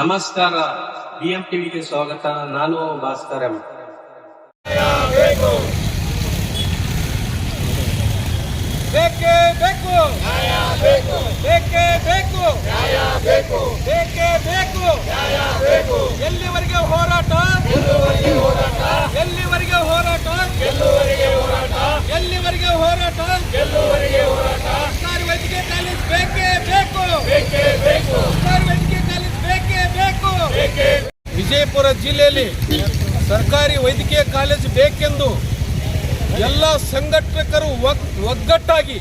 ನಮಸ್ಕಾರ. ಬಿಎಂ ಟಿವಿಗೆ ಸ್ವಾಗತ. ನಾನು ಭಾಸ್ಕರ್ ಎಂ. ಬೇಕೇ ಬೇಕು. ನ್ಯಾಯ ಬೇಕು. ಬೇಕೇ ಬೇಕು. ನ್ಯಾಯ ಬೇಕು. ಬೇಕೇ ಬೇಕು. ನ್ಯಾಯ ಬೇಕು. ಎಲ್ಲಿವರೆಗೆ ಹೋರಾಟ ಎಲ್ಲಿವರೆಗೆ ಹೋರಾಟ ಎಲ್ಲಿವರೆಗೆ ಹೋರಾಟ ಎಲ್ಲಿವರೆಗೆ ಹೋರಾಟ ಎಲ್ಲಿವರೆಗೆ ಹೋರಾಟ ಎಲ್ಲಿವರೆಗೆ ಹೋರಾಟ ಸರ್ಕಾರಿ ವೈದ್ಯಕೀಯ ಕಾಲೇಜ್ ಬೇಕೇ ಬೇಕು ಬೇಕೇ ಬೇಕು ಸರ್ಕಾರಿ ವೈದ್ಯಕೀಯ ಕಾಲೇಜ್ ಬೇಕೇ ಬೇಕು ಬೇಕೇ ವಿಜಯಪುರ ಜಿಲ್ಲೆಯಲ್ಲಿ ಸರ್ಕಾರಿ ವೈದ್ಯಕೀಯ ಕಾಲೇಜು ಬೇಕೆಂದು ಎಲ್ಲ ಸಂಘಟಕರು ಒಗ್- ಒಗ್ಗಟ್ಟಾಗಿ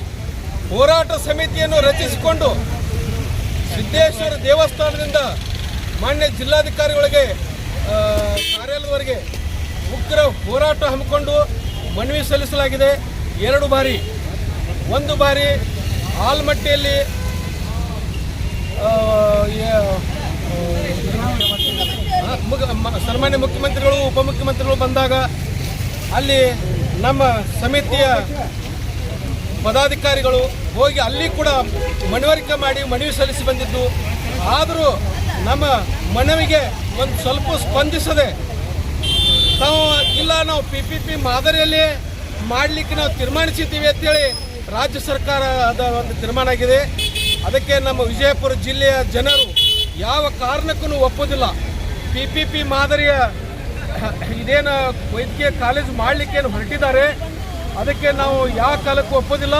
ಹೋರಾಟ ಸಮಿತಿಯನ್ನು ರಚಿಸಿಕೊಂಡು ಸಿದ್ದೇಶ್ವರ ದೇವಸ್ಥಾನದಿಂದ ಮಾನ್ಯ ಜಿಲ್ಲಾಧಿಕಾರಿಗಳಿಗೆ ಕಾರ್ಯಾಲಯವರೆಗೆ ಉಗ್ರ ಹೋರಾಟ ಹಮ್ಮಿಕೊಂಡು ಮನವಿ ಸಲ್ಲಿಸಲಾಗಿದೆ. ಎರಡು ಬಾರಿ. ಒಂದು ಬಾರಿ ಆಲ್ಮಟ್ಟಿಯಲ್ಲಿ ಸನ್ಮಾನ್ಯ ಮುಖ್ಯಮಂತ್ರಿಗಳು, ಉಪಮುಖ್ಯಮಂತ್ರಿಗಳು ಬಂದಾಗ ಅಲ್ಲಿ ನಮ್ಮ ಸಮಿತಿಯ ಪದಾಧಿಕಾರಿಗಳು ಹೋಗಿ ಅಲ್ಲಿ ಕೂಡ ಮನವರಿಕೆ ಮಾಡಿ ಮನವಿ ಸಲ್ಲಿಸಿ ಬಂದಿದ್ದು. ಆದರೂ ನಮ್ಮ ಮನವಿಗೆ ಒಂದು ಸ್ವಲ್ಪ ಸ್ಪಂದಿಸದೆ ತಾವು ಇಲ್ಲ, ನಾವು ಪಿ ಪಿ ಪಿ ಮಾದರಿಯಲ್ಲಿ ಮಾಡಲಿಕ್ಕೆ ನಾವು ತೀರ್ಮಾನಿಸಿದ್ದೀವಿ ಅಂತೇಳಿ ರಾಜ್ಯ ಸರ್ಕಾರ ಅದ ಒಂದು ತೀರ್ಮಾನ ಆಗಿದೆ. ಅದಕ್ಕೆ ನಮ್ಮ ವಿಜಯಪುರ ಜಿಲ್ಲೆಯ ಜನರು ಯಾವ ಕಾರಣಕ್ಕೂ ಒಪ್ಪೋದಿಲ್ಲ. ಪಿ ಪಿ ಪಿ ಮಾದರಿಯ ಇದೇನು ವೈದ್ಯಕೀಯ ಕಾಲೇಜು ಮಾಡಲಿಕ್ಕೇನು ಹೊರಟಿದ್ದಾರೆ? ಅದಕ್ಕೆ ನಾವು ಯಾವ ಕಾಲಕ್ಕೂ ಒಪ್ಪೋದಿಲ್ಲ.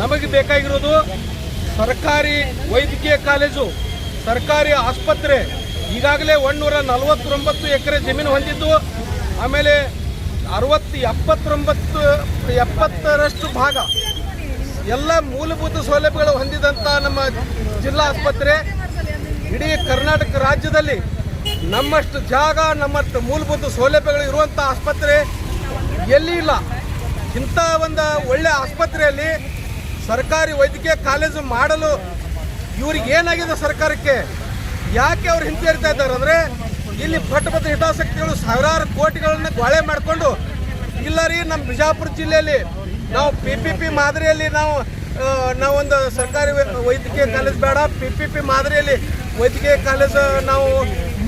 ನಮಗೆ ಬೇಕಾಗಿರೋದು ಸರ್ಕಾರಿ ವೈದ್ಯಕೀಯ ಕಾಲೇಜು, ಸರ್ಕಾರಿ ಆಸ್ಪತ್ರೆ. ಈಗಾಗಲೇ ಒಂದೂರ ನಲವತ್ತೊಂಬತ್ತು ಎಕರೆ ಜಮೀನು ಹೊಂದಿದ್ದು, ಆಮೇಲೆ ಅರವತ್ತು ಎಪ್ಪತ್ತೊಂಬತ್ತು, ಎಪ್ಪತ್ತರಷ್ಟು ಭಾಗ ಎಲ್ಲ ಮೂಲಭೂತ ಸೌಲಭ್ಯಗಳು ಹೊಂದಿದಂಥ ನಮ್ಮ ಜಿಲ್ಲಾ ಆಸ್ಪತ್ರೆ. ಇಡೀ ಕರ್ನಾಟಕ ರಾಜ್ಯದಲ್ಲಿ ನಮ್ಮಷ್ಟು ಜಾಗ, ನಮ್ಮಷ್ಟು ಮೂಲಭೂತ ಸೌಲಭ್ಯಗಳು ಇರುವಂಥ ಆಸ್ಪತ್ರೆ ಎಲ್ಲಿ ಇಲ್ಲ. ಇಂಥ ಒಂದು ಒಳ್ಳೆ ಆಸ್ಪತ್ರೆಯಲ್ಲಿ ಸರ್ಕಾರಿ ವೈದ್ಯಕೀಯ ಕಾಲೇಜು ಮಾಡಲು ಇವ್ರಿಗೆ ಏನಾಗಿದೆ ಸರ್ಕಾರಕ್ಕೆ? ಯಾಕೆ ಅವ್ರು ಹಿಂಜರಿತಾ ಇದ್ದಾರೆ? ಅಂದರೆ ಇಲ್ಲಿ ಪಟ್ಟಭದ್ರ ಹಿತಾಸಕ್ತಿಗಳು ಸಾವಿರಾರು ಕೋಟಿಗಳನ್ನು ಗೋಳೆ ಮಾಡಿಕೊಂಡು, ಇಲ್ಲ ರೀ ನಮ್ಮ ಬಿಜಾಪುರ ಜಿಲ್ಲೆಯಲ್ಲಿ ನಾವು ಪಿ ಪಿ ಪಿ ಮಾದರಿಯಲ್ಲಿ ನಾವು ನಾವೊಂದು ಸರ್ಕಾರಿ ವೈದ್ಯಕೀಯ ಕಾಲೇಜ್ ಬೇಡ. ಪಿ ಪಿ ಪಿ ಮಾದರಿಯಲ್ಲಿ ವೈದ್ಯಕೀಯ ಕಾಲೇಜು ನಾವು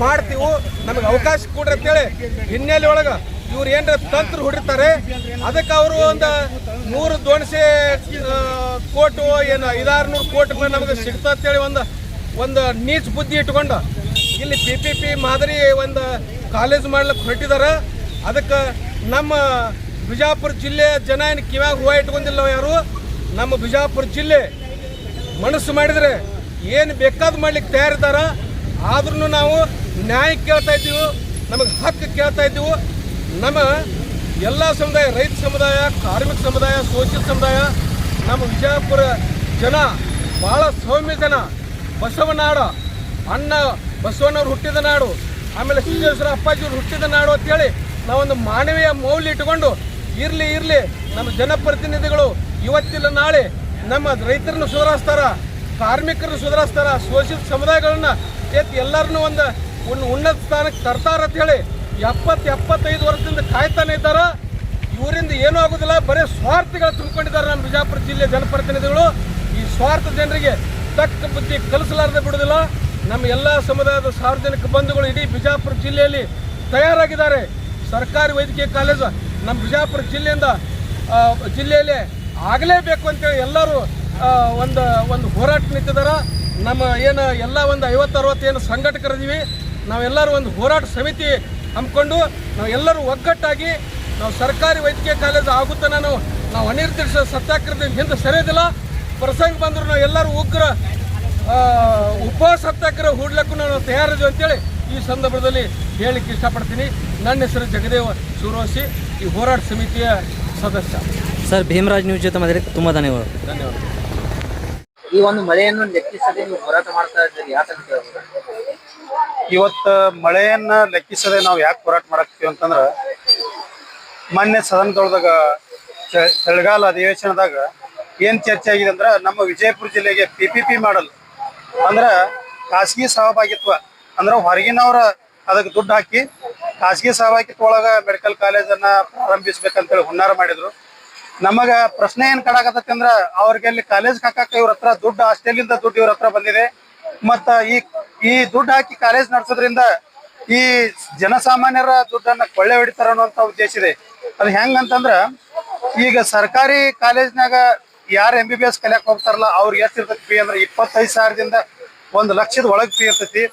ಮಾಡ್ತೀವಿ? ನಮಗೆ ಅವಕಾಶ ಕೊಡ್ರಿ ಅಂತೇಳಿ ಹಿನ್ನೆಲೆ ಒಳಗೆ ಇವ್ರು ಏನರ ತಂತ್ರ ಹೊಡಿತಾರೆ ಅದಕ್ಕೆ ಅವರು ಒಂದು ನೂರು ದೊಣಸೆ ಕೋಟು, ಏನು ಐದಾರು ನೂರು ಕೋಟಿ ನಮಗೆ ಸಿಗ್ತಾ ಅಂತೇಳಿ ಒಂದು ಒಂದು ನೀಚ್ ಬುದ್ಧಿ ಇಟ್ಕೊಂಡು ಇಲ್ಲಿ ಪಿ ಪಿ ಪಿ ಮಾದರಿ ಒಂದು ಕಾಲೇಜ್ ಮಾಡ್ಲಿಕ್ಕೆ ಹೊರಟಿದ್ದಾರೆ ಅದಕ್ಕೆ ನಮ್ಮ ಬಿಜಾಪುರ ಜಿಲ್ಲೆ ಜನ ಏನು ಕಿವ್ಯಾಗ ಹೂವು ಇಟ್ಕೊಂಡಿಲ್ಲ ಯಾರು? ನಮ್ಮ ಬಿಜಾಪುರ ಜಿಲ್ಲೆ ಮನಸ್ಸು ಮಾಡಿದರೆ ಏನು ಬೇಕಾದ್ ಮಾಡ್ಲಿಕ್ಕೆ ತಯಾರಿದ್ದಾರೆ? ಆದ್ರೂ ನಾವು ನ್ಯಾಯ ಕೇಳ್ತಾ ಇದ್ದೀವಿ, ನಮಗೆ ಹಕ್ಕು ಕೇಳ್ತಾ ಇದ್ದೀವಿ. ನಮ್ಮ ಎಲ್ಲ ಸಮುದಾಯ, ರೈತ ಸಮುದಾಯ, ಕಾರ್ಮಿಕ ಸಮುದಾಯ ಸೋಷಿಯಲ್ ಸಮುದಾಯ, ನಮ್ಮ ವಿಜಯಪುರ ಜನ ಭಾಳ ಸೌಮ್ಯ ಜನ ಬಸವನಾಡ ಅಣ್ಣ ಬಸವಣ್ಣವ್ರು ಹುಟ್ಟಿದ ನಾಡು, ಆಮೇಲೆ ಸಿದ್ದೇಶ್ವರ ಅಪ್ಪಾಜಿಯವ್ರು ಹುಟ್ಟಿದ ನಾಡು ಅಂತೇಳಿ ನಾವೊಂದು ಮಾನವೀಯ ಮೌಲ್ಯ ಇಟ್ಟುಕೊಂಡು ಇರಲಿ ಇರಲಿ, ನಮ್ಮ ಜನಪ್ರತಿನಿಧಿಗಳು ಇವತ್ತಿಲ್ಲ, ನಾಳೆ ನಮ್ಮ ರೈತರನ್ನು ಸುಧಾರಿಸ್ತಾರ, ಕಾರ್ಮಿಕರನ್ನು ಸುಧಾರಿಸ್ತಾರ ಸೋಷಿಯಲ್ ಸಮುದಾಯಗಳನ್ನ ಎತ್ತಿ ಎಲ್ಲರನ್ನೂ ಒಂದು ಒಂದು ಉನ್ನತ ಸ್ಥಾನಕ್ಕೆ ತರ್ತಾರ ಅಂತ ಹೇಳಿ ಎಪ್ಪತ್ತು ಎಪ್ಪತ್ತೈದು ವರ್ಷದಿಂದ ಕಾಯ್ತಾನೆ ಇದ್ದಾರ. ಇವರಿಂದ ಏನೂ ಆಗೋದಿಲ್ಲ. ಬರೀ ಸ್ವಾರ್ಥಿಗಳು ತುಂಬಿಕೊಂಡಿದ್ದಾರೆ ನಮ್ಮ ಬಿಜಾಪುರ ಜಿಲ್ಲೆ ಜನಪ್ರತಿನಿಧಿಗಳು. ಈ ಸ್ವಾರ್ಥ ಜನರಿಗೆ ತಕ್ಕ ಬುದ್ಧಿ ಕಲಿಸಲಾರದೆ ಬಿಡೋದಿಲ್ಲ ನಮ್ಮ ಎಲ್ಲ ಸಮುದಾಯದ ಸಾರ್ವಜನಿಕ ಬಂಧುಗಳು ಇಡೀ ಬಿಜಾಪುರ ಜಿಲ್ಲೆಯಲ್ಲಿ ತಯಾರಾಗಿದ್ದಾರೆ. ಸರ್ಕಾರಿ ವೈದ್ಯಕೀಯ ಕಾಲೇಜು ನಮ್ಮ ಬಿಜಾಪುರ ಜಿಲ್ಲೆಯಿಂದ ಜಿಲ್ಲೆಯಲ್ಲಿ ಆಗಲೇಬೇಕು ಅಂತೇಳಿ ಎಲ್ಲರೂ ಒಂದು ಒಂದು ಹೋರಾಟ ನಿಂತಿದ್ದಾರೆ. ನಮ್ಮ ಏನು, ಎಲ್ಲ ಒಂದು ಐವತ್ತು, ಅರವತ್ತು ಏನು ಸಂಘಟಕರಿದ್ದೀವಿ. ನಾವೆಲ್ಲರೂ ಒಂದು ಹೋರಾಟ ಸಮಿತಿ ಹಮ್ಮಿಕೊಂಡು ನಾವೆಲ್ಲರೂ ಒಗ್ಗಟ್ಟಾಗಿ ನಾವು ಸರ್ಕಾರಿ ವೈದ್ಯಕೀಯ ಕಾಲೇಜು ಆಗುತ್ತೆ ನಾನು ನಾವು ಅನಿರ್ದಿಷ್ಟ ಸತ್ಯಾಗ್ರಹದ ಹಿಂದೆ ಸರಿಯೋದಿಲ್ಲ. ಪ್ರಸಂಗ ಬಂದರೂ ನಾವು ಎಲ್ಲರೂ ಉಗ್ರ ಉಪ ಉಪವಾಸ ಸತ್ಯಾಗ್ರಹ ಹೂಡ್ಲಕ್ಕೂ ನಾವು ತಯಾರಿದ್ವಿ ಅಂತೇಳಿ ಈ ಸಂದರ್ಭದಲ್ಲಿ ಹೇಳಿಕ್ಕೆ ಇಷ್ಟಪಡ್ತೀನಿ. ನನ್ನ ಹೆಸರು ಜಗದೇವ ಸೂರ್ವಶಿ ಈ ಹೋರಾಟ ಸಮಿತಿಯ ಸದಸ್ಯ. ಸರ್ ಭೀಮರಾಜ್ ನ್ಯೂಸ್ ಜೊತೆ ಮಾತಾಡಿ ತುಂಬ ಧನ್ಯವಾದ ಧನ್ಯವಾದ ಈ ಒಂದು ಮಳೆಯನ್ನು ಲೆಕ್ಕಿಸದೆ ನೀವು ಹೋರಾಟ ಮಾಡ್ತಾ ಇದ್ದೀರಿ ಯಾಕಂತ ಹೇಳ್ಬೋದು ಇವತ್ತ ಮಳೆಯನ್ನ ಲೆಕ್ಕಿಸದೆ ನಾವು ಯಾಕೆ ಹೋರಾಟ ಮಾಡಕ್ತೀವಿ ಅಂತಂದ್ರ, ಮೊನ್ನೆ ಸದನದೊಳದಾಗ ಚಳಿಗಾಲ ಅಧಿವೇಶನದಾಗ ಏನ್ ಚರ್ಚೆ ಆಗಿದೆ ಅಂದ್ರ, ನಮ್ಮ ವಿಜಯಪುರ ಜಿಲ್ಲೆಗೆ ಪಿ ಪಿ ಪಿ ಮಾಡಲ್. ಅಂದ್ರ ಖಾಸಗಿ ಸಹಭಾಗಿತ್ವ, ಅಂದ್ರ ಹೊರಗಿನವ್ರ ಅದಕ್ಕೆ ದುಡ್ಡು ಹಾಕಿ ಖಾಸಗಿ ಸಹಭಾಗಿತ್ವ ಒಳಗ ಮೆಡಿಕಲ್ ಕಾಲೇಜನ್ನ ಪ್ರಾರಂಭಿಸ್ಬೇಕಂತೇಳಿ ಹುನ್ನಾರ ಮಾಡಿದ್ರು. ನಮಗ ಪ್ರಶ್ನೆ ಏನ್ ಕಡಾಕತ್ತೈತಿ ಅಂದ್ರ ಅವ್ರಿಗೆ ಅಲ್ಲಿ ಕಾಲೇಜ್ ಹಾಕಾಕ ಇವ್ರ ಹತ್ರ ದುಡ್ಡು ಆಸ್ಟ್ರೇಲಿಯಿಂದ ದುಡ್ಡು ಇವ್ರ ಹತ್ರ ಬಂದಿದೆ. ಮತ್ತ ಈ ಈ ದುಡ್ಡು ಹಾಕಿ ಕಾಲೇಜ್ ನಡೆಸೋದ್ರಿಂದ ಈ ಜನಸಾಮಾನ್ಯರ ದುಡ್ಡನ್ನ ಕೊಳ್ಳೆ ಹೊಡಿತಾರ ಅನ್ನುವಂತ ಉದ್ದೇಶ ಇದೆ. ಅದು ಹೆಂಗಂತಂದ್ರ ಈಗ ಸರ್ಕಾರಿ ಕಾಲೇಜ್ನಾಗ ಯಾರು ಎಂ ಬಿ ಬಿ ಎಸ್ ಕಲಿಯಕ್ಕೆ ಹೋಗ್ತಾರಲ್ಲ, ಅವ್ರಿಗೆ ಎಷ್ಟು ಇರ್ತೈತಿ ಫೀ ಅಂದ್ರೆ ಇಪ್ಪತ್ತೈದು ಸಾವಿರದಿಂದ ಒಂದು ಲಕ್ಷದ ಒಳಗೆ ಫೀ ಇರ್ತೈತಿ.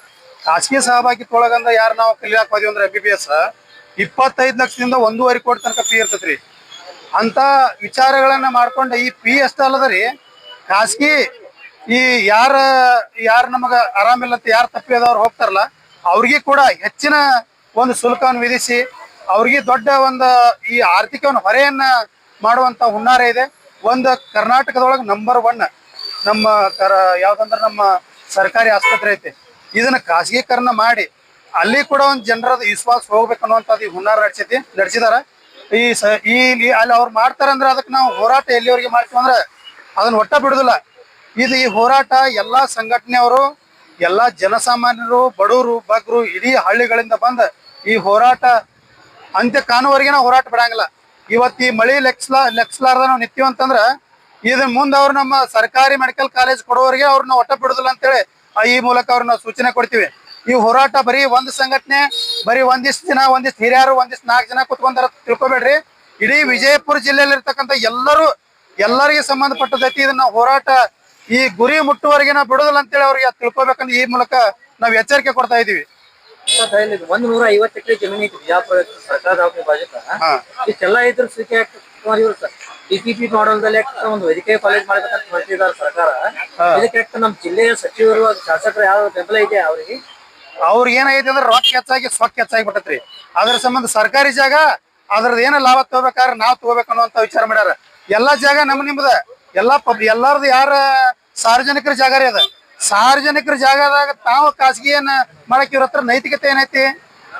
ಖಾಸಗಿ ಸಹಭಾಗಿತ್ವ ಒಳಗಂದ ಯಾರು ನಾವು ಕಲಿಯಾಕ್ ಹೋದ್ವಿ ಅಂದ್ರೆ ಎಂ ಬಿ ಬಿ ಎಸ್ ಇಪ್ಪತ್ತೈದು ಲಕ್ಷದಿಂದ ಒಂದೂವರೆ ಕೋಟಿ ತನಕ ಫೀ ಇರ್ತೈತ್ರಿ. ಅಂತ ವಿಚಾರಗಳನ್ನ ಮಾಡ್ಕೊಂಡು ಈ ಪಿ ಅಷ್ಟ ಅಲ್ಲದರಿ ಖಾಸಗಿ ಈ ಯಾರ ಯಾರ ನಮಗ ಆರಾಮಿಲ್ಲ ಅಂತ ಯಾರು ತಪ್ಪಿದವ್ರು ಹೋಗ್ತಾರಲ್ಲ, ಅವ್ರಿಗೆ ಕೂಡ ಹೆಚ್ಚಿನ ಒಂದು ಶುಲ್ಕವನ್ನು ವಿಧಿಸಿ, ಅವ್ರಿಗೆ ದೊಡ್ಡ ಒಂದು ಈ ಆರ್ಥಿಕ ಒಂದು ಹೊರೆಯನ್ನ ಮಾಡುವಂತ ಹುನ್ನಾರ ಇದೆ. ಒಂದು ಕರ್ನಾಟಕದೊಳಗೆ ನಂಬರ್ ಒನ್ ನಮ್ಮ ಕರ, ಯಾವ್ದಂದ್ರೆ ನಮ್ಮ ಸರ್ಕಾರಿ ಆಸ್ಪತ್ರೆ ಐತಿ. ಇದನ್ನ ಖಾಸಗೀಕರಣ ಮಾಡಿ, ಅಲ್ಲಿ ಕೂಡ ಒಂದು ಜನರ ವಿಶ್ವಾಸ ಹೋಗ್ಬೇಕು ಅನ್ನುವಂಥದ್ದು ಈ ಹುನ್ನಾರ ನಡೆಸೈತಿ ನಡೆಸಿದಾರ. ಈ ಸ, ಈ, ಅಲ್ಲಿ ಅವ್ರು ಮಾಡ್ತಾರಂದ್ರೆ ಅದಕ್ಕೆ ನಾವು ಹೋರಾಟ ಎಲ್ಲಿವರೆಗೆ ಮಾಡ್ತೀವಿ ಅಂದ್ರೆ ಅದನ್ನ ಒಟ್ಟ ಬಿಡುದಿಲ್ಲ. ಇದು ಈ ಹೋರಾಟ ಎಲ್ಲಾ ಸಂಘಟನೆಯವರು, ಎಲ್ಲಾ ಜನಸಾಮಾನ್ಯರು, ಬಡವರು ಬಗ್ರು ಇಡೀ ಹಳ್ಳಿಗಳಿಂದ ಬಂದ ಈ ಹೋರಾಟ ಅಂತ್ಯ ಕಾನುವರೆಗೆ ನಾವು ಹೋರಾಟ ಬಿಡಂಗಿಲ್ಲ. ಇವತ್ತು ಈ ಮಳಿ ಲೆಕ್ಸ್ಲಾ, ಲೆಕ್ಸ್ಲಾರ್ದ ನಾವು ಅಂತಂದ್ರ ಇದನ್ನ ಮುಂದೆ ಅವ್ರು ನಮ್ಮ ಸರ್ಕಾರಿ ಮೆಡಿಕಲ್ ಕಾಲೇಜ್ ಕೊಡೋರಿಗೆ ಅವ್ರನ್ನ ಒಟ್ಟ ಬಿಡುದಿಲ್ಲ ಅಂತೇಳಿ ಈ ಮೂಲಕ ಅವ್ರನ್ನ ಸೂಚನೆ ಕೊಡ್ತೀವಿ. ಈ ಹೋರಾಟ ಬರೀ ಒಂದ್ ಸಂಘಟನೆ, ಬರೀ ಒಂದಿಷ್ಟು ಜನ, ಒಂದಿಷ್ಟು ಹಿರಿಯರು, ಒಂದಿಷ್ಟು ನಾಲ್ಕು ಜನ ಕುತ್ಕೊಂಡಾರ ತಿಳ್ಕೊಬೇಡ್ರಿ. ಇಡೀ ವಿಜಯಪುರ ಜಿಲ್ಲೆಯಲ್ಲಿ ಇರ್ತಕ್ಕಂಥ ಎಲ್ಲರೂ, ಎಲ್ಲರಿಗೆ ಸಂಬಂಧಪಟ್ಟದೈತಿ ಇದನ್ನ ಹೋರಾಟ ಈ ಗುರಿ ಮುಟ್ಟುವರೆಗೆ ನಾವು ಬಿಡೋದಿಲ್ಲ ಅಂತೇಳಿ ಅವ್ರಿಗೆ ತಿಳ್ಕೊಬೇಕಂತ ಈ ಮೂಲಕ ನಾವು ಎಚ್ಚರಿಕೆ ಕೊಡ್ತಾ ಇದೀವಿ ಒಂದ್ ನೂರ ಐವತ್ತು ಎಕರೆ ಜಮೀನು ಐತಿ ಬಿಜಾಪುರ ಸರ್ಕಾರದ ಬಾಜುಕ ಇಷ್ಟೆಲ್ಲ ಇದ್ರ ಸ್ಥಿತಿ ಡಿಪಿಪಿ ಮಾಡಲ್ದಲ್ಲಿ ಒಂದು ವೈದ್ಯಕೀಯ ಕಾಲೇಜ್ ಮಾಡ್ಬೇಕಂತ ಹೊರಟಿದ್ದಾರೆ ಸರ್ಕಾರ. ಇದಕ್ಕೆ ನಮ್ಮ ಜಿಲ್ಲೆಯ ಸಚಿವರು ಶಾಸಕರು ಯಾವ ಬೆಂಬಲ ಇದೆ ಅವರಿಗೆ? ಅವ್ರಿಗೆ ಏನಾಗೈತಿ ಅಂದ್ರೆ ರೊಕ್ಕ ಹೆಚ್ಚಾಗಿ ಸೊಕ್ಕ ಹೆಚ್ಚಾಗಿ ಬಿಟ್ಟತ್ರಿ. ಅದ್ರ ಸಂಬಂಧ ಸರ್ಕಾರಿ ಜಾಗ ಅದ್ರದ್ದು ಏನ ಲಾಭ ತಗೋಬೇಕಾದ್ರೆ ನಾವ್ ತಗೋಬೇಕು ಅನ್ನುವಂತ ವಿಚಾರ ಮಾಡ್ಯಾರ. ಎಲ್ಲಾ ಜಾಗ ನಮ್ ನಿಮ್ದ. ಎಲ್ಲಾ ಪಬ್ ಎಲ್ಲಾರ್ದು ಯಾರ ಸಾರ್ವಜನಿಕರ ಜಾಗ ರೀ ಅದ. ಸಾರ್ವಜನಿಕರ ಜಾಗದಾಗ ತಾವು ಖಾಸಗಿಯನ್ನ ಮಾಡಕ್ ಇವ್ರ ಹತ್ರ ನೈತಿಕತೆ ಏನೈತಿ?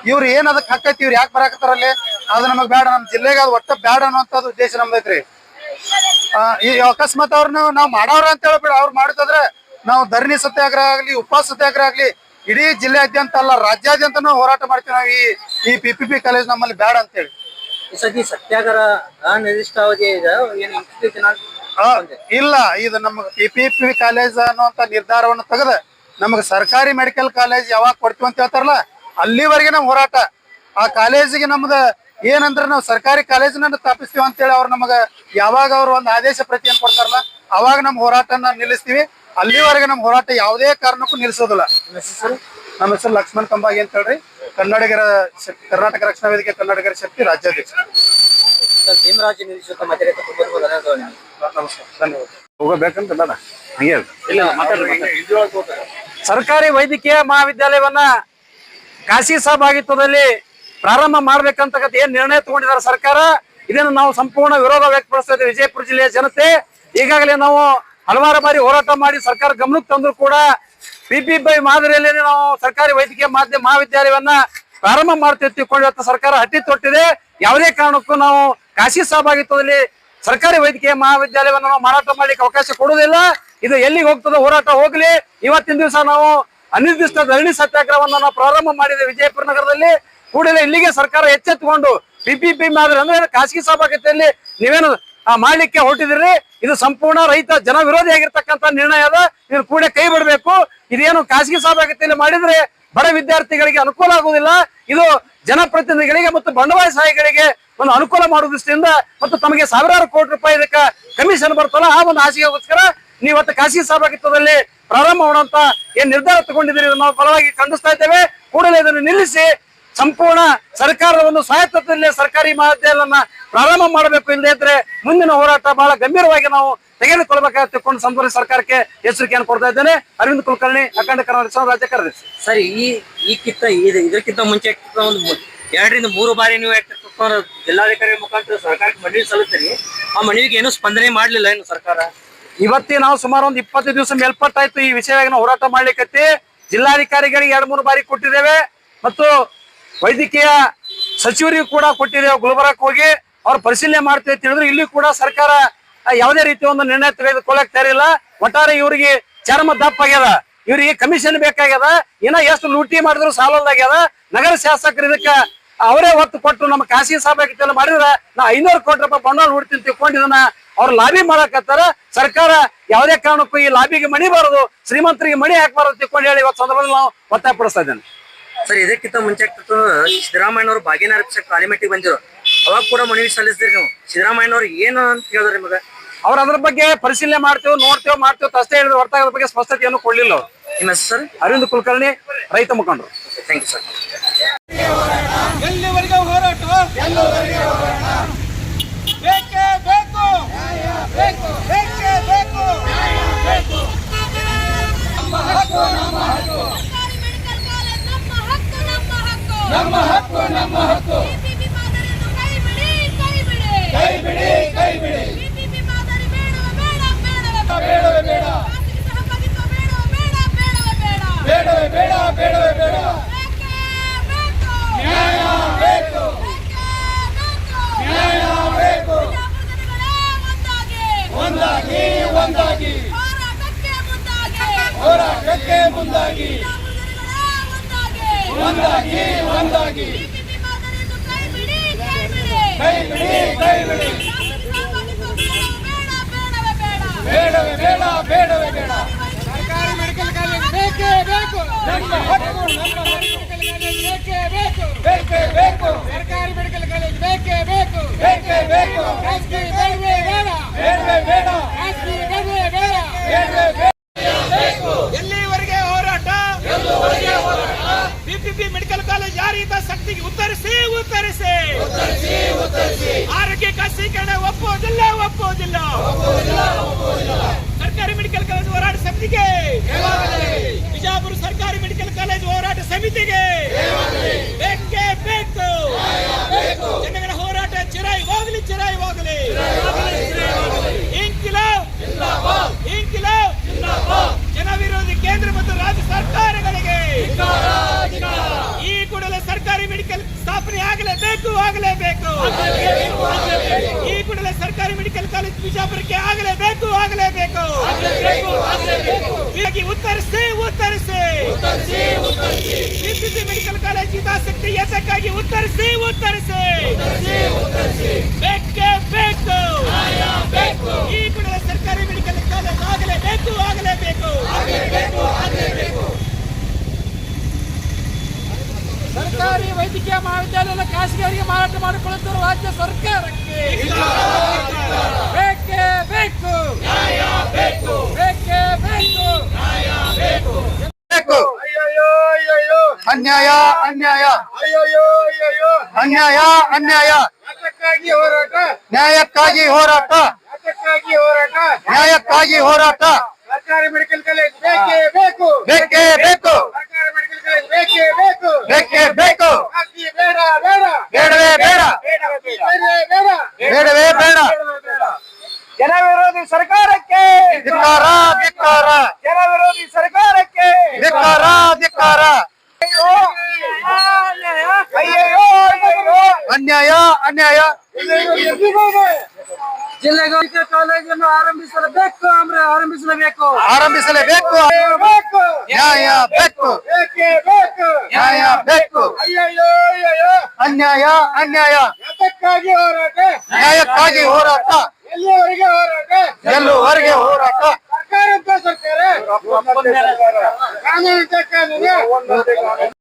ಇವ್ರು ಏನ್ ಅದಕ್ಕೆ ಹಕ್ಕೈತಿ ಇವ್ರು ಯಾಕೆ ಬರಾಕತ್ತಾರಲ್ಲಿ ಅದು ನಮಗ್ ಬೇಡ, ನಮ್ ಜಿಲ್ಲೆಗೆ ಅದು ಒಟ್ಟ ಬೇಡ ಅನ್ನುವಂಥದ್ದು ಉದ್ದೇಶ ನಮ್ದೈತ್ರಿ. ಈ ಅಕಸ್ಮಾತ್ ಅವ್ರನ್ನ ನಾವು ಮಾಡವ್ರ ಅಂತ ಹೇಳ್ಬಿಡ ಅವ್ರು ಮಾಡುತ್ತಂದ್ರೆ ನಾವು ಧರಣಿ ಸತ್ಯಾಗ್ರಹ ಆಗ್ಲಿ, ಉಪವಾಸ ಸತ್ಯಾಗ್ರಹ ಆಗ್ಲಿ, ಇಡೀ ಜಿಲ್ಲೆಯಾದ್ಯಂತ ಅಲ್ಲ, ರಾಜ್ಯಾದ್ಯಂತ ನಾವು ಹೋರಾಟ ಮಾಡ್ತೀವಿ ನಾವು ಈ ಈ ಪಿ ಪಿ ಪಿ ಕಾಲೇಜ್ ನಮ್ಮಲ್ಲಿ ಬೇಡ ಅಂತೇಳಿ. ಸತಿ ಸತ್ಯಾಗ್ರಹ ಅನಿರ್ದಿಷ್ಟಾವಧಿ ಇದೆ, ಏನು ಇಲ್ಲ ಇದು ನಮ್ಗೆ ಪಿ ಪಿ ಪಿ ಕಾಲೇಜ್ ಅನ್ನುವಂತ ನಿರ್ಧಾರವನ್ನು ತೆಗೆದ ನಮಗೆ ಸರ್ಕಾರಿ ಮೆಡಿಕಲ್ ಕಾಲೇಜ್ ಯಾವಾಗ ಕೊಡ್ತೀವಿ ಅಂತ ಹೇಳ್ತಾರಲ್ಲ ಅಲ್ಲಿವರೆಗೆ ನಮ್ಮ ಹೋರಾಟ. ಆ ಕಾಲೇಜಿಗೆ ನಮ್ದು ಏನಂದ್ರೆ ನಾವು ಸರ್ಕಾರಿ ಕಾಲೇಜಿನ ಸ್ಥಾಪಿಸ್ತೀವಿ ಅಂತೇಳಿ ಅವ್ರು ನಮಗ ಯಾವಾಗ ಅವ್ರು ಒಂದು ಆದೇಶ ಪ್ರತಿಯನ್ನು ಕೊಡ್ತಾರಲ್ಲ ಅವಾಗ ನಮ್ಮ ಹೋರಾಟನ ನಿಲ್ಲಿಸ್ತೀವಿ. ಅಲ್ಲಿವರೆಗೆ ನಮ್ಮ ಹೋರಾಟ ಯಾವುದೇ ಕಾರಣಕ್ಕೂ ನಿಲ್ಲಿಸೋದಿಲ್ಲ. ಹೆಸರು? ನಮ್ಮ ಹೆಸರು ಲಕ್ಷ್ಮಣ್ ಕಂಬಾಗಿ ಅಂತ ಹೇಳ್ರಿ. ಕನ್ನಡಿಗರ ಶಕ್ತಿ ಕರ್ನಾಟಕ ರಕ್ಷಣಾ ವೇದಿಕೆ ಕನ್ನಡಿಗರ ಶಕ್ತಿ ರಾಜ್ಯಾಧ್ಯಕ್ಷ ಭೀಮರಾಜ್ ಧನ್ಯವಾದಗಳು. ನಮಸ್ಕಾರ ಧನ್ಯವಾದ. ಹೋಗಬೇಕಂತ ಬೇಡ ಹಂಗೆ. ಸರ್ಕಾರಿ ವೈದ್ಯಕೀಯ ಮಹಾವಿದ್ಯಾಲಯವನ್ನ ಖಾಸಗಿ ಸಹಭಾಗಿತ್ವದಲ್ಲಿ ಪ್ರಾರಂಭ ಮಾಡ್ಬೇಕಂತ ಏನ್ ನಿರ್ಣಯ ತಗೊಂಡಿದ್ದಾರೆ ಸರ್ಕಾರ? ಇದನ್ನು ನಾವು ಸಂಪೂರ್ಣ ವಿರೋಧ ವ್ಯಕ್ತಪಡಿಸ್ತಾ ಇದ್ದೇವೆ. ವಿಜಯಪುರ ಜಿಲ್ಲೆಯ ಜನತೆ. ಈಗಾಗಲೇ ನಾವು ಹಲವಾರು ಬಾರಿ ಹೋರಾಟ ಮಾಡಿ ಸರ್ಕಾರ ಗಮನಕ್ಕೆ ತಂದ್ರು ಕೂಡ ಪಿಪಿಬೈ ಮಾದರಿಯಲ್ಲಿ ನಾವು ಸರ್ಕಾರಿ ವೈದ್ಯಕೀಯ ಮಾಧ್ಯಮ ಮಹಾವಿದ್ಯಾಲಯವನ್ನ ಪ್ರಾರಂಭ ಮಾಡ್ತೀವಿ ತಿಳ್ಕೊಂಡು ಇವತ್ತು ಸರ್ಕಾರ ಹಟ್ಟಿ ತೊಟ್ಟಿದೆ. ಯಾವುದೇ ಕಾರಣಕ್ಕೂ ನಾವು ಖಾಸಗಿ ಸಹಭಾಗಿತ್ವದಲ್ಲಿ ಸರ್ಕಾರಿ ವೈದ್ಯಕೀಯ ಮಹಾವಿದ್ಯಾಲಯವನ್ನು ನಾವು ಮಾರಾಟ ಮಾಡ್ಲಿಕ್ಕೆ ಅವಕಾಶ ಕೊಡುವುದಿಲ್ಲ. ಇದು ಎಲ್ಲಿಗೆ ಹೋಗ್ತದೆ ಹೋರಾಟ ಹೋಗ್ಲಿ. ಇವತ್ತಿನ ದಿವಸ ನಾವು ಅನಿರ್ದಿಷ್ಟ ಧರಣಿ ಸತ್ಯಾಗ್ರಹವನ್ನು ನಾವು ಪ್ರಾರಂಭ ಮಾಡಿದೆ ವಿಜಯಪುರ ನಗರದಲ್ಲಿ. ಕೂಡಲೇ ಇಲ್ಲಿಗೆ ಸರ್ಕಾರ ಎಚ್ಚೆತ್ತುಕೊಂಡು ಪಿಪಿಪಿ ಮಾದರಿ ಅಂದ್ರೆ ಖಾಸಗಿ ಸಹಭಾಗಿತ್ವದಲ್ಲಿ ನೀವೇನು ಮಾಡಲಿಕ್ಕೆ ಹೊರಟಿದ್ರಿ ಇದು ಸಂಪೂರ್ಣ ರೈತ ಜನ ವಿರೋಧಿಯಾಗಿರ್ತಕ್ಕಂಥ ನಿರ್ಣಯ ಅದ. ಇದನ್ನು ಕೂಡ ಕೈ ಬಿಡಬೇಕು. ಇದೇನು ಖಾಸಗಿ ಸಹಭಾಗಿತ್ವದಲ್ಲಿ ಮಾಡಿದ್ರೆ ಬಡ ವಿದ್ಯಾರ್ಥಿಗಳಿಗೆ ಅನುಕೂಲ ಆಗುವುದಿಲ್ಲ. ಇದು ಜನಪ್ರತಿನಿಧಿಗಳಿಗೆ ಮತ್ತು ಬಂಡವಾಳಶಾಹಿಗಳಿಗೆ ಒಂದು ಅನುಕೂಲ ಮಾಡುವ ದೃಷ್ಟಿಯಿಂದ ಮತ್ತು ತಮಗೆ ಸಾವಿರಾರು ಕೋಟಿ ರೂಪಾಯಿ ಇದಕ್ಕೆ ಕಮಿಷನ್ ಬರ್ತಲ್ಲ ಆ ಒಂದು ಆಸೆಗೋಸ್ಕರ ನೀವು ಇವತ್ತು ಖಾಸಗಿ ಸಹಭಾಗಿತ್ವದಲ್ಲಿ ಪ್ರಾರಂಭ ಮಾಡುವಂತ ಏನ್ ನಿರ್ಧಾರ ತಗೊಂಡಿದ್ದೀರಿ ನಾವು ಬಲವಾಗಿ ಖಂಡಿಸ್ತಾ ಇದ್ದೇವೆ. ಕೂಡಲೇ ಇದನ್ನು ನಿಲ್ಲಿಸಿ ಸಂಪೂರ್ಣ ಸರ್ಕಾರದ ಒಂದು ಸ್ವಾಯತ್ತದಲ್ಲಿ ಸರ್ಕಾರಿ ಮಾಧ್ಯಮ ಪ್ರಾರಂಭ ಮಾಡಬೇಕು ಇಲ್ಲದೆ ಇದ್ರೆ ಮುಂದಿನ ಹೋರಾಟ ಬಹಳ ಗಂಭೀರವಾಗಿ ನಾವು ತೆಗೆದುಕೊಳ್ಬೇಕಾಗಿ ತಿಳ್ಕೊಂಡು ಸಂಪೂರ್ಣ ಸರ್ಕಾರಕ್ಕೆ ಎಚ್ಚರಿಕೆಯನ್ನು ಕೊಡ್ತಾ ಇದ್ದೇನೆ. ಅರವಿಂದ್ ಕುಲಕರ್ಣಿ ಅಖಂಡ ಕರ್ನಾಟಕ ರಾಜ್ಯ ಕಾರ್ಯದರ್ಶಿ. ಸರಿ ಈ ಈ ಕಿತ್ತ ಇದು ಇದಕ್ಕಿಂತ ಮುಂಚೆ ಒಂದು ಎರಡರಿಂದ ಮೂರು ಬಾರಿ ನೀವು ಜಿಲ್ಲಾಧಿಕಾರಿ ಮುಖಾಂತರ ಸರ್ಕಾರಕ್ಕೆ ಮನವಿ ಸಲ್ಲಿಸ್ತೀರಿ ಆ ಮನವಿಗೆ ಏನು ಸ್ಪಂದನೆ ಮಾಡ್ಲಿಲ್ಲ ಏನು ಸರ್ಕಾರ? ಇವತ್ತಿ ನಾವು ಸುಮಾರು ಒಂದು ಇಪ್ಪತ್ತು ದಿವಸ ಮೇಲ್ಪಟ್ಟಾಯ್ತು ಈ ವಿಷಯವಾಗಿ ನಾವು ಹೋರಾಟ ಮಾಡ್ಲಿಕ್ಕೆ ಜಿಲ್ಲಾಧಿಕಾರಿಗಳಿಗೆ ಎರಡ್ ಮೂರು ಬಾರಿ ಕೊಟ್ಟಿದ್ದೇವೆ. ಮತ್ತು ವೈದ್ಯಕೀಯ ಸಚಿವರಿಗೂ ಕೂಡ ಕೊಟ್ಟಿದ್ದೇವೆ ಗುಲ್ಬರ್ಗಕ್ಕೆ ಹೋಗಿ ಅವ್ರು ಪರಿಶೀಲನೆ ಮಾಡ್ತೇವೆ ತಿಳಿದ್ರು ಇಲ್ಲಿ ಕೂಡ ಸರ್ಕಾರ ಯಾವುದೇ ರೀತಿಯ ಒಂದು ನಿರ್ಣಯ ತೆಗೆದುಕೊಳ್ಳಕ್ ತಯಾರಿಲ್ಲ. ಒಟ್ಟಾರೆ ಇವರಿಗೆ ಚರ್ಮ ದಪ್ಪ ಆಗ್ಯದ ಇವರಿಗೆ ಕಮಿಷನ್ ಬೇಕಾಗ್ಯದ, ಇನ್ನ ಎಷ್ಟು ಲೂಟಿ ಮಾಡಿದ್ರು ಸಾಲದಾಗ್ಯದ ನಗರ ಶಾಸಕರು ಇದಕ್ಕ ಅವರೇ ಒತ್ತು ಕೊಟ್ಟು ನಮ್ಮ ಖಾಸಗಿ ಸಭೆ ಮಾಡಿದ್ರೆ ನಾ ಐನೂರು ಕೋಟಿ ರೂಪಾಯಿ ಬಂಡವಾಳ ಹೂಡ್ತೀನಿ ತಿಳ್ಕೊಂಡು ಇದನ್ನ ಅವ್ರು ಲಾಬಿ ಮಾಡಕತ್ತಾರ. ಸರ್ಕಾರ ಯಾವುದೇ ಕಾರಣಕ್ಕೂ ಈ ಲಾಬಿಗೆ ಮಣಿಬಾರದು, ಶ್ರೀಮಂತರಿಗೆ ಮಣಿ ಹಾಕಬಾರದು ತಿಳ್ಕೊಂಡು ಹೇಳಿ ಇವತ್ತು ಸಂದರ್ಭದಲ್ಲಿ ನಾವು ಒತ್ತಾಯ ಪಡಿಸ್ತಾ ಇದ್ದೇನೆ. ಸರ್ ಇದಕ್ಕಿಂತ ಮುಂಚೆ ಆಗ್ತಿತ್ತು ಸಿದ್ದರಾಮಯ್ಯನವರು ಭಾಗ್ಯನ ಅರ್ಪಿಸಕ್ಕೆ ಆಲಿಮೆಟ್ಟಿಗೆ ಬಂದಿರು ಅವಾಗ ಕೂಡ ಮನವಿ ಸಲ್ಲಿಸಿದ್ರಿ ನೀವು. ಸಿದ್ದರಾಮಯ್ಯನವರು ಏನು ಅಂತ ಹೇಳಿದ್ರೆ ನಿಮಗೆ? ಅವ್ರ ಅದ್ರ ಬಗ್ಗೆ ಪರಿಶೀಲನೆ ಮಾಡ್ತೇವೆ ನೋಡ್ತೇವೆ ಮಾಡ್ತೇವೆ ಅಷ್ಟೇ ಹೇಳಿದ್ರೆ. ಹೊರತಾಗಿ ಅದ್ರ ಬಗ್ಗೆ ಸ್ಪಷ್ಟತೆಯನ್ನು ಕೊಡ್ಲಿಲ್ಲ ಅವರು. ನಿಮ್ಮ ಹೆಸರು ಸರ್? ಅರವಿಂದ್ ಕುಲಕರ್ಣಿ ರೈತ ಮುಖಂಡರು. ಥ್ಯಾಂಕ್ ಯು ಸರ್ ಎಲ್ಲಿವರೆಗೆ ಹೋರಾಟ? ಬೇಕೇ ಬೇಕು. ಬೇಕೇ ಬೇಕು. ಸರ್ಕಾರಿ ಮೆಡಿಕಲ್ ಕಾಲೇಜ್ ನಮ್ಮ ಹಕ್ಕು ನಮ್ಮ ಹಕ್ಕು ನಮ್ಮ ಹಕ್ಕು ನಮ್ಮ ಹಕ್ಕು. ಕೈ ಬಿಡಿ ಕೈ ಬಿಡಿ. ಬೇಡವೇ ಬೇಡ. ಬೇಡವೇ ಬೇಡ ಬೇಡವೇ ಬೇಡ. ನ್ಯಾಯ ಬೇಕು. ನ್ಯಾಯ ಬೇಕು. ಒಂದಾಗಿ. ಒಂದಾಗಿ ಹೋರಾಟಕ್ಕೆ ಮುಂದಾಗಿ. ಒಂದಾಗಿ ಒಂದಾಗಿ ಕೈ ಬಿಡಿ ಕೈ ಬಿಡಿ ಬೇಡವೇ ಬೇಡ ಬೇಡವೇ ಬೇಡ ಸರ್ಕಾರಿ ಮೆಡಿಕಲ್ ಕಾಲೇಜ್ ಬೇಕೇ ಬೇಕು ಬೇಕೇ ಬೇಕು ಬೇಕೇ ಬೇಕು ಸರ್ಕಾರಿ ಮೆಡಿಕಲ್ ಕಾಲೇಜ್ ಬೇಕೇ ಬೇಕು ಬೇಕೇ ಬೇಕು ಬೇಡ ಬೇಡವೇ ಬೇಡ ಬೇಡ ಬೇಡ ಎಲ್ಲಿವರೆಗೆ ಹೋರಾಟ ಬಿಪಿಪಿ ಮೆಡಿಕಲ್ ಕಾಲೇಜ್ ಜಾರಿಯಿಂದ ಶಕ್ತಿಗೆ ಉತ್ತರಿಸಿ ಉತ್ತರಿಸಿ ಆರೋಗ್ಯ ಖಾಸಗೀಕರಣ ಒಪ್ಪುವುದಿಲ್ಲ ಒಪ್ಪುವುದಿಲ್ಲ. ಸರ್ಕಾರಿ ಮೆಡಿಕಲ್ ಕಾಲೇಜ್ ಹೋರಾಟ ಸಮಿತಿಗೆ. ಬಿಜಾಪುರ ಸರ್ಕಾರಿ ಮೆಡಿಕಲ್ ಕಾಲೇಜ್ ಹೋರಾಟ ಸಮಿತಿಗೆ. ಬೇಕೇ ಬೇಕು. ಜನಗಳ ಹೋರಾಟ ಚಿರಾಯಿ ಹೋಗಲಿ ಚಿರಾಯಿ ಹೋಗಲಿ ಇಂಕಿಲಾಬ್. ಇಂಕಿಲಾಬ್. ಜನ ವಿರೋಧಿ ಕೇಂದ್ರ ಮತ್ತು ರಾಜ್ಯ ಸರ್ಕಾರಗಳಿಗೆ. ಈ ಕೂಡಲೇ ಸರ್ಕಾರಿ ಮೆಡಿಕಲ್ ಸ್ಥಾಪನೆ ಆಗಲೇಬೇಕು ಆಗಲೇಬೇಕು ಈ ಕೂಡಲೇ ಸರ್ಕಾರಿ ಮೆಡಿಕಲ್ ಕಾಲೇಜ್ ಬಿಜಾಪುರಕ್ಕೆ ಆಗಲೇಬೇಕು ಆಗಲೇಬೇಕು. ಉತ್ತರಿಸಿ ಉತ್ತರಿಸಿ. ಪಿಸಿಸಿ ಮೆಡಿಕಲ್ ಕಾಲೇಜ್ ಹಿತಾಸಕ್ತಿ ಎಸಕ್ಕಾಗಿ ಉತ್ತರಿಸಿ ಉತ್ತರಿಸಿ. ಬೇಕೇ ಬೇಕು. ಈ ಕೂಡ ಸರ್ಕಾರಿ ಮೆಡಿಕಲ್ ಕಾಲೇಜ್ ಆಗಲೇಬೇಕು. ಆಗಲೇಬೇಕು ಸರ್ಕಾರಿ ವೈದ್ಯಕೀಯ ಮಹಾವಿದ್ಯಾಲಯ ಖಾಸಗಿಯವರಿಗೆ ಮಾರಾಟ ಮಾಡಿಕೊಳ್ಳುತ್ತಿರುವ ರಾಜ್ಯ ಸರ್ಕಾರಕ್ಕೆ ಬೇಕೇ ಬೇಕು ಬೇಕೇ ಬೇಕು ಬೇಕು ಅನ್ಯಾಯ ಅನ್ಯಾಯ ಅನ್ಯಾಯ ಅನ್ಯಾಯ ಹೋರಾಟ ನ್ಯಾಯಕ್ಕಾಗಿ ಹೋರಾಟ ಅದಕ್ಕಾಗಿ ಹೋರಾಟ ನ್ಯಾಯಕ್ಕಾಗಿ ಹೋರಾಟ ಸರ್ಕಾರಿ ಮೆಡಿಕಲ್ ಕಾಲೇಜ್ ಬೇಕೇ ಬೇಕು ಬೇಕೇ ಬೇಕು ಸರ್ಕಾರಿ ಮೆಡಿಕಲ್ ಕಾಲೇಜ್ ಬೇಕೇ ಬೇಕು ಬೇಕೇ ಬೇಕು ಖಾಸಗಿ ಬೇಡ ಬೇಡ ಬೇಡವೇ ಬೇಡ. ಬೇಡವೇ ಬೇಡ. ಜನ ವಿರೋಧಿ ಸರ್ಕಾರಕ್ಕೆ. ಧಿಕ್ಕಾರ ಧಿಕ್ಕಾರ. ಜನ ವಿರೋಧಿ ಸರ್ಕಾರಕ್ಕೆ. ಧಿಕ್ಕಾರ ಧಿಕ್ಕಾರ. ಅನ್ಯಾಯ ಅನ್ಯಾಯ. ಅನ್ಯಾಯ ಜಿಲ್ಲೆಗಳಿಗೆ ಕಾಲೇಜನ್ನು ಆರಂಭಿಸಲೇಬೇಕು ಅಂದ್ರೆ ಆರಂಭಿಸಲೇಬೇಕು. ಆರಂಭಿಸಲೇಬೇಕು. ಬೇಕು. ನ್ಯಾಯ ಬೇಕು. ಬೇಕೇ ಬೇಕು? ನ್ಯಾಯ ಬೇಕು. ಅಯ್ಯಯ್ಯೋ ಅಯ್ಯಯ್ಯೋ. ಅನ್ಯಾಯ ಅನ್ಯಾಯ. ಅದಕ್ಕಾಗಿ ಹೋರಾಟ. ನ್ಯಾಯಕ್ಕಾಗಿ ಹೋರಾಟ. ಎಲ್ಲಿವರೆಗೆ ಹೋರಾಟ? ಎಲ್ಲುವರೆಗೆ ಹೋರಾಟ? ಸರ್ಕಾರ. ಅಂತ ಸರ್ಕಾರ. ಕಾನೂನು ಕಾನೂನು